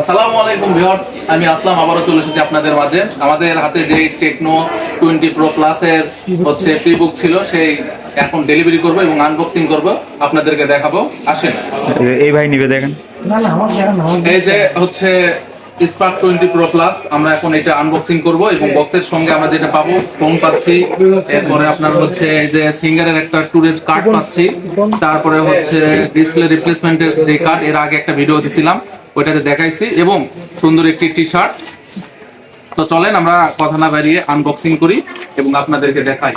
আসসালামু আলাইকুম ভিউয়ার্স আমি আসলাম আবারও চলে এসেছি আপনাদের মাঝে। আমাদের হাতে যে টেকনো টোয়েন্টি প্রো প্লাসের হচ্ছে প্রি বুক ছিল সেই এখন ডেলিভারি করব এবং আনবক্সিং করব। আপনাদেরকে দেখাবো। আসেন। এই ভাই নিবে দেখেন। না না আমার এই যে হচ্ছে স্পার্ক টোয়েন্টি প্রো প্লাস আমরা এখন এটা আনবক্সিং করব এবং বক্সের সঙ্গে আমরা যেটা পাবো ফোন পাচ্ছি। এরপরে আপনার হচ্ছে এই যে সিঙ্গারের একটা ট্যুরের কার্ড পাচ্ছি। তারপরে হচ্ছে ডিসপ্লে রিপ্লেসমেন্টের যে কার্ড এর আগে একটা ভিডিও দিছিলাম। ওইটাতে দেখাইছি এবং সুন্দর একটি টি শার্ট তো চলেন আমরা কথা না বাড়িয়ে আনবক্সিং করি এবং আপনাদেরকে দেখাই।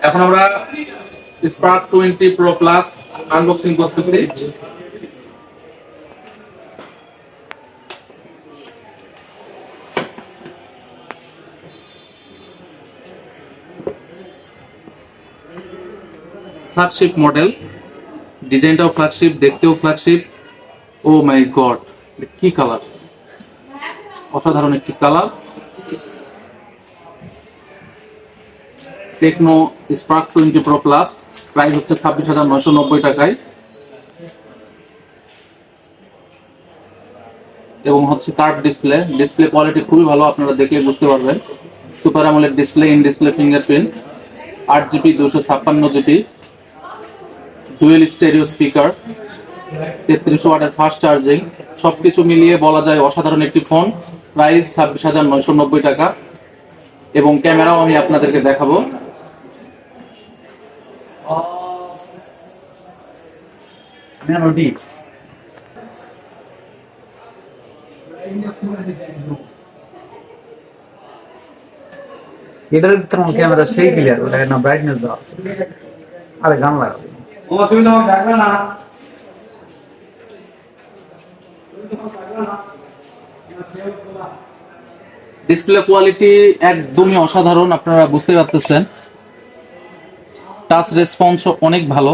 এখন আমরা Spark twenty Pro Plus unboxing করতেছি ফ্ল্যাগশিপ মডেল ডিজাইনটাও ফ্ল্যাগশিপ দেখতেও ফ্ল্যাগশিপ ও মাই গড কি কালার অসাধারণ একটি colour Tecno Spark twenty Pro Plus price হচ্ছে ছাব্বিশ হাজার নয়শো নব্বই টাকায়। এবং হচ্ছে কার্ড ডিসপ্লে ডিসপ্লে কোয়ালিটি খুবই ভালো, আপনারা দেখলে বুঝতে পারবেন। Super AMOLED display in display fingerprint আট জিবি দুশো ছাপ্পান্ন জিবি ডুয়েল স্টেরিও স্পিকার তেত্রিশ ওয়াটের ফাস্ট চার্জিং সবকিছু মিলিয়ে বলা যায় অসাধারণ একটি ফোন প্রাইস ছাব্বিশ হাজার নয়শো নব্বই টাকা এবং ক্যামেরাও আমি আপনাদেরকে দেখাবো। এটার ক্যামেরা সেই ক্লিয়ার ওটা না ব্রাইটনেস দাও আরে গান লাগাবে ডিসপ্লে কোয়ালিটি একদমই অসাধারণ আপনারা বুঝতে পারতেছেন। টাচ রেসপন্স অনেক ভালো।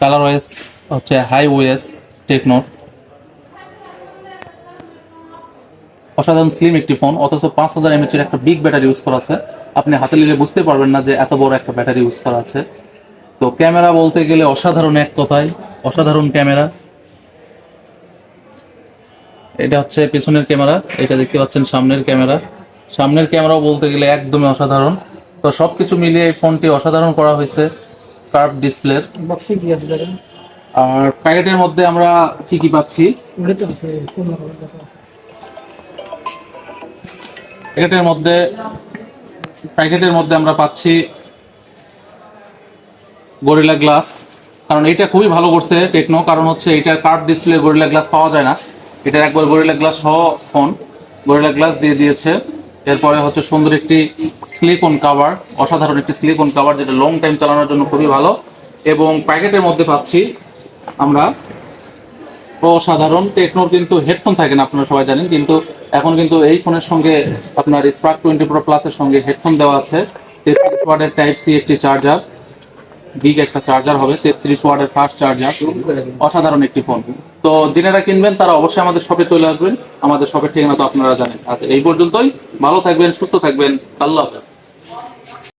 কালার ওয়েস হচ্ছে হাই ওয়েস টেকনোর অসাধারণ স্লিম একটি ফোন অথচ পাঁচ হাজার এমএচ এর একটা বিগ ব্যাটারি ইউজ করা আছে। আপনি হাতে নিলে বুঝতে পারবেন না যে এত বড় একটা ব্যাটারি ইউজ করা আছে। তো ক্যামেরা বলতে গেলে অসাধারণ এক কথায় অসাধারণ ক্যামেরা এটা হচ্ছে পেছনের ক্যামেরা এটা দেখতে পাচ্ছেন সামনের ক্যামেরা সামনের ক্যামেরাও বলতে গেলে একদমই অসাধারণ। তো সবকিছু মিলিয়ে এই ফোনটি অসাধারণ করা হয়েছে কার্ভ ডিসপ্লের বক্সে কি আছে আর প্যাকেটের মধ্যে আমরা কি কি পাচ্ছি? প্যাকেটের মধ্যে প্যাকেটের মধ্যে আমরা পাচ্ছি গরিলা গ্লাস কারণ এটা খুবই ভালো করছে টেকনো কারণ হচ্ছে এটার কার্ভ ডিসপ্লে গরিলা গ্লাস পাওয়া যায় না। এটার একবার গরিলা গ্লাস সহ ফোন গরিলা গ্লাস দিয়ে দিয়েছে। এরপরে হচ্ছে সুন্দর একটি স্লিকন কাভার অসাধারণ একটি স্লিকন কাভার যেটা লং টাইম চালানোর জন্য খুবই ভালো। এবং প্যাকেটের মধ্যে পাচ্ছি আমরা অসাধারণ টেকনোর কিন্তু হেডফোন থাকে না, আপনারা সবাই জানেন, কিন্তু এখন কিন্তু এই ফোনের সঙ্গে আপনার স্পার্ক টোয়েন্টি প্রো প্লাসের সঙ্গে হেডফোন দেওয়া আছে, তেত্রিশ ওয়াটের টাইপ সি একটি চার্জার বিগ একটা চার্জার হবে, তেত্রিশ ওয়াটের ফাস্ট চার্জার অসাধারণ একটি ফোন তো দিনেরা কিনবেন, তারা অবশ্যই আমাদের শপে চলে আসবেন, আমাদের শপের ঠিকানা তো আপনারা জানেন। আচ্ছা এই পর্যন্তই, ভালো থাকবেন, সুস্থ থাকবেন, আল্লাহ হাফেজ।